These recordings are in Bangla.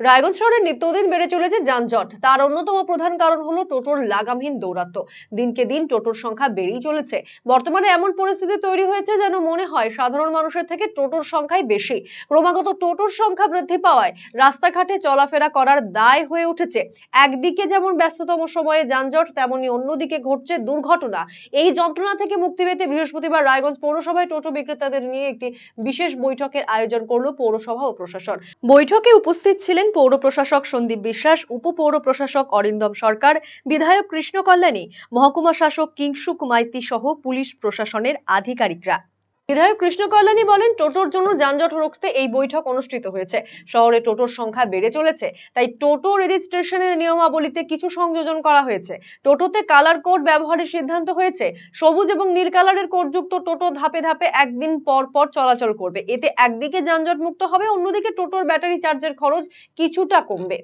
রায়গঞ্জ শহরে নিত্যদিন বেড়ে চলেছে যানজট। তার অন্যতম প্রধান কারণ হলো টোটোর লাগামহীন দৌরাত্ম্য। দিনকে দিন টোটোর সংখ্যা বেড়েই চলেছে। বর্তমানে এমন পরিস্থিতি তৈরি হয়েছে যেন মনে হয় সাধারণ মানুষের থেকে টোটোর সংখ্যাই বেশি। ক্রমাগত টোটোর সংখ্যা বৃদ্ধি পাওয়ায় রাস্তাঘাটে চলাফেরা করার দায় হয়ে উঠেছে। একদিকে যেমন ব্যস্ততম সময়ে যানজট, তেমনি অন্যদিকে ঘটছে দুর্ঘটনা। এই যন্ত্রণা থেকে মুক্তি পেতে বৃহস্পতিবার রায়গঞ্জ পৌরসভায় টোটো বিক্রেতাদের নিয়ে একটি বিশেষ বৈঠকের আয়োজন করল পৌরসভা ও প্রশাসন। বৈঠকে উপস্থিত ছিলেন পৌর প্রশাসক সন্দীপ বিশ্বাস, উপপৌর প্রশাসক অরিন্দম সরকার, বিধায়ক কৃষ্ণ কল্যাণী, মহকুমা শাসক কিংসুক মাইতি সহ পুলিশ প্রশাসনের আধিকারিকরা। বিধায়ক কৃষ্ণ কল্যাণী বলেন, টোটোর জন্য যানজট রুখতে এই বৈঠক অনুষ্ঠিত হয়েছে। শহরে টোটোর সংখ্যা বেড়ে চলেছে, তাই টোটো রেজিস্ট্রেশনের নিয়মাবলীতে কিছু সংযোজন করা হয়েছে। টোটোতে কালার কোড ব্যবহারের সিদ্ধান্ত হয়েছে, সবুজ এবং নীল কালারের কোডযুক্ত টোটো ধাপে ধাপে একদিন পর পর চলাচল করবে। এতে একদিকে যানজট মুক্ত হবে, অন্যদিকে টোটোর ব্যাটারি চার্জের খরচ কিছুটা কমবে।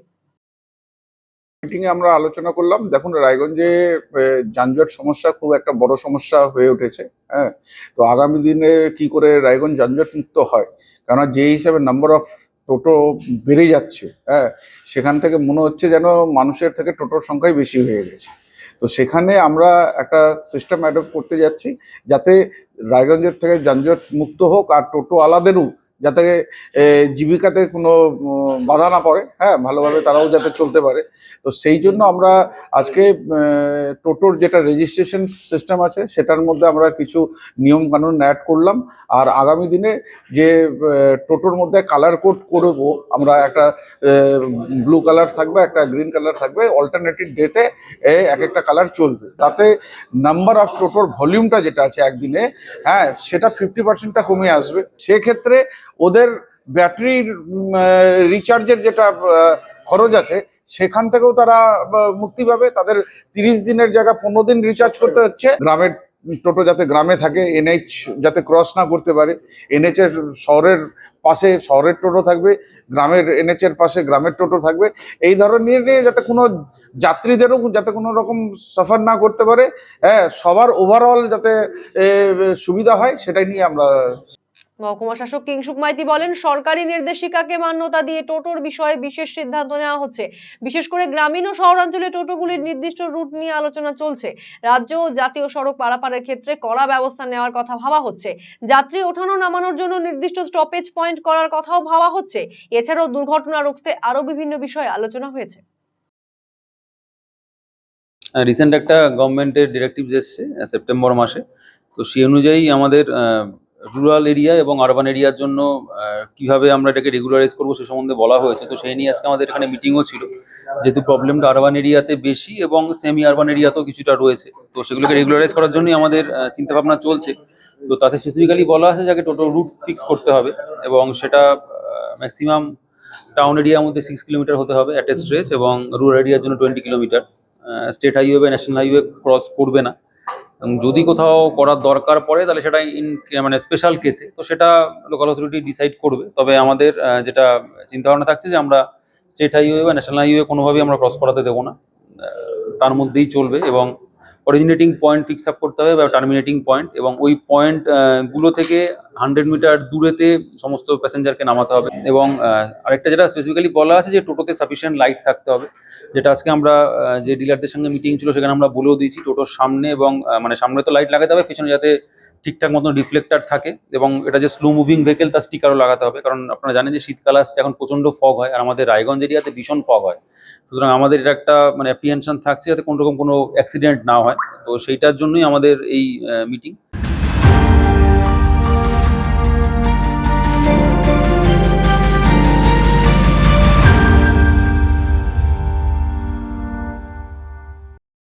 মিটিং এ আমরা আলোচনা করলাম। দেখুন, রায়গঞ্জে যানজট সমস্যা খুব একটা বড় সমস্যা হয়ে উঠেছে হ্যাঁ? তো আগামী দিনে কি করে রায়গঞ্জ যানজট মুক্ত হয়? কেননা যে হিসাবে নাম্বার অফ টোটো বেড়ে যাচ্ছে হ্যাঁ? সেখান থেকে মনে হচ্ছে যেন মানুষের থেকে টোটোর সংখ্যাই বেশি হয়ে গেছে। তো সেখানে আমরা একটা সিস্টেম অ্যাডপ্ট করতে যাচ্ছি, যাতে রায়গঞ্জের থেকে যানজট মুক্ত হোক আর টোটো আলাদেরও যাতে জীবিকাতে কোনো বাধা না পড়ে। হ্যাঁ ভালোভাবে তারাও যাতে চলতে পারে। তো সেই জন্য আমরা আজকে টোটোর যেটা রেজিস্ট্রেশন সিস্টেম আছে, সেটার মধ্যে আমরা কিছু নিয়ম কানুন অ্যাড করলাম। আর আগামী দিনে যে টোটোর মধ্যে কালার কোড করব, আমরা একটা ব্লু কালার থাকবে, একটা গ্রিন কালার থাকবে অল্টারনেটিভ ডেতে এক একটা কালার চলবে। তাতে নাম্বার অফ টোটোর ভলিউমটা যেটা আছে একদিনে হ্যাঁ সেটা ফিফটি পার্সেন্টটা কমে আসবে। সেক্ষেত্রে ওদের ব্যাটারির রিচার্জের যেটা খরচ আছে, সেখান থেকেও তারা মুক্তি পাবে। তাদের তিরিশ দিনের জায়গা পনেরো দিন রিচার্জ করতে হচ্ছে। গ্রামের টোটো যাতে গ্রামে থাকে এনএইচ যাতে ক্রস না করতে পারে। এনএইচ এর শহরের পাশে, শহরের টোটো থাকবে, গ্রামের এনএইচ এর পাশে গ্রামের টোটো থাকবে। এই ধরনের নিয়ে যাতে কোনো যাত্রীদেরও যাতে কোনো রকম সফর না করতে পারে। হ্যাঁ সবার ওভারঅল যাতে সুবিধা হয়, সেটাই নিয়ে আমরা মহকুমা শাসক কিংসুক মাইতি বলেন, সরকারি নির্দেশিকাকে মান্যতা দিয়ে টোটোর বিষয়ে বিশেষ সিদ্ধান্ত নেওয়া হচ্ছে। বিশেষ করে গ্রামীণ ও শহরাঞ্চলে টোটোগুলির নির্দিষ্ট রুট নিয়ে আলোচনা চলছে। রাজ্য ও জাতীয় সড়ক পারাপারের ক্ষেত্রে কড়া ব্যবস্থা নেওয়ার কথা ভাবা হচ্ছে। যাত্রী ওঠানো নামানোর জন্য নির্দিষ্ট স্টপেজ পয়েন্ট করার কথাও ভাবা হচ্ছে। এছাড়াও দুর্ঘটনা রুখতে আরও বিভিন্ন বিষয়ে আলোচনা হয়েছে। রিসেন্ট একটা গভর্নমেন্টের ডিরেক্টিভস এসছে সেপ্টেম্বর মাসে। তো সেই অনুযায়ী আমাদের রুরাল এরিয়া এবং আরবান এরিয়ার জন্য কীভাবে আমরা এটাকে রেগুলারাইজ করব সে সম্বন্ধে বলা হয়েছে। তো সেই নিয়ে আজকে আমাদের এখানে মিটিংও ছিল। যেহেতু প্রবলেমটা আরবান এরিয়াতে বেশি এবং সেমি আরবান এরিয়াতেও কিছুটা রয়েছে। তো সেগুলোকে রেগুলারাইজ করার জন্যই আমাদের চিন্তা ভাবনা চলছে। তো তাতে স্পেসিফিক্যালি বলা আছে যাকে টোটো রুট ফিক্স করতে হবে এবং সেটা ম্যাক্সিমাম টাউন এরিয়ার মধ্যে সিক্স কিলোমিটার হতে হবে অ্যাট এ স্ট্রেচ এবং রুরাল এরিয়ার জন্য টোয়েন্টি কিলোমিটার স্টেট হাইওয়ে বা ন্যাশনাল হাইওয়ে ক্রস করবে না। এবং যদি কোথাও করার দরকার পড়ে, তাহলে সেটা ইন মানে স্পেশাল কেসে তো সেটা লোকাল অথরিটি ডিসাইড করবে। তবে আমাদের যেটা চিন্তা ভাবনা থাকছে যে আমরা স্টেট হাইওয়ে বা ন্যাশনাল হাইওয়ে কোনোভাবেই আমরা ক্রস করাতে দেবো না। তার মধ্যেই চলবে এবং অরিজিনেটিং পয়েন্ট ফিক্স আপ করতে হবে বা টার্মিনেটিং পয়েন্ট এবং ওই পয়েন্টগুলো থেকে হান্ড্রেড মিটার দূরেতে সমস্ত প্যাসেঞ্জারকে নামাতে হবে এবং আরেকটা যেটা স্পেসিফিক্যালি বলা আছে যে টোটোতে সাফিসিয়েন্ট লাইট থাকতে হবে, যেটা আজকে আমরা যে ডিলারদের সঙ্গে মিটিং ছিল সেখানে আমরা বলেও দিয়েছি টোটোর সামনে এবং মানে সামনে তো লাইট লাগাতে হবে, পিছনে যাতে ঠিকঠাক মতন রিফ্লেক্টার থাকে এবং এটা যে স্লো মুভিং ভেহিকেল তার স্টিকারও লাগাতে হবে, কারণ আপনারা জানেন যে শীতকাল আসছে, এখন প্রচণ্ড ফগ হয় আর আমাদের রায়গঞ্জ এরিয়াতে ভীষণ ফগ হয়। সুতরাং আমাদের এটা একটা মানে অ্যাপ্রিহেনশন থাকছে যাতে কোনো রকম কোনো অ্যাক্সিডেন্ট না হয়, তো সেইটার জন্যই আমাদের এই মিটিং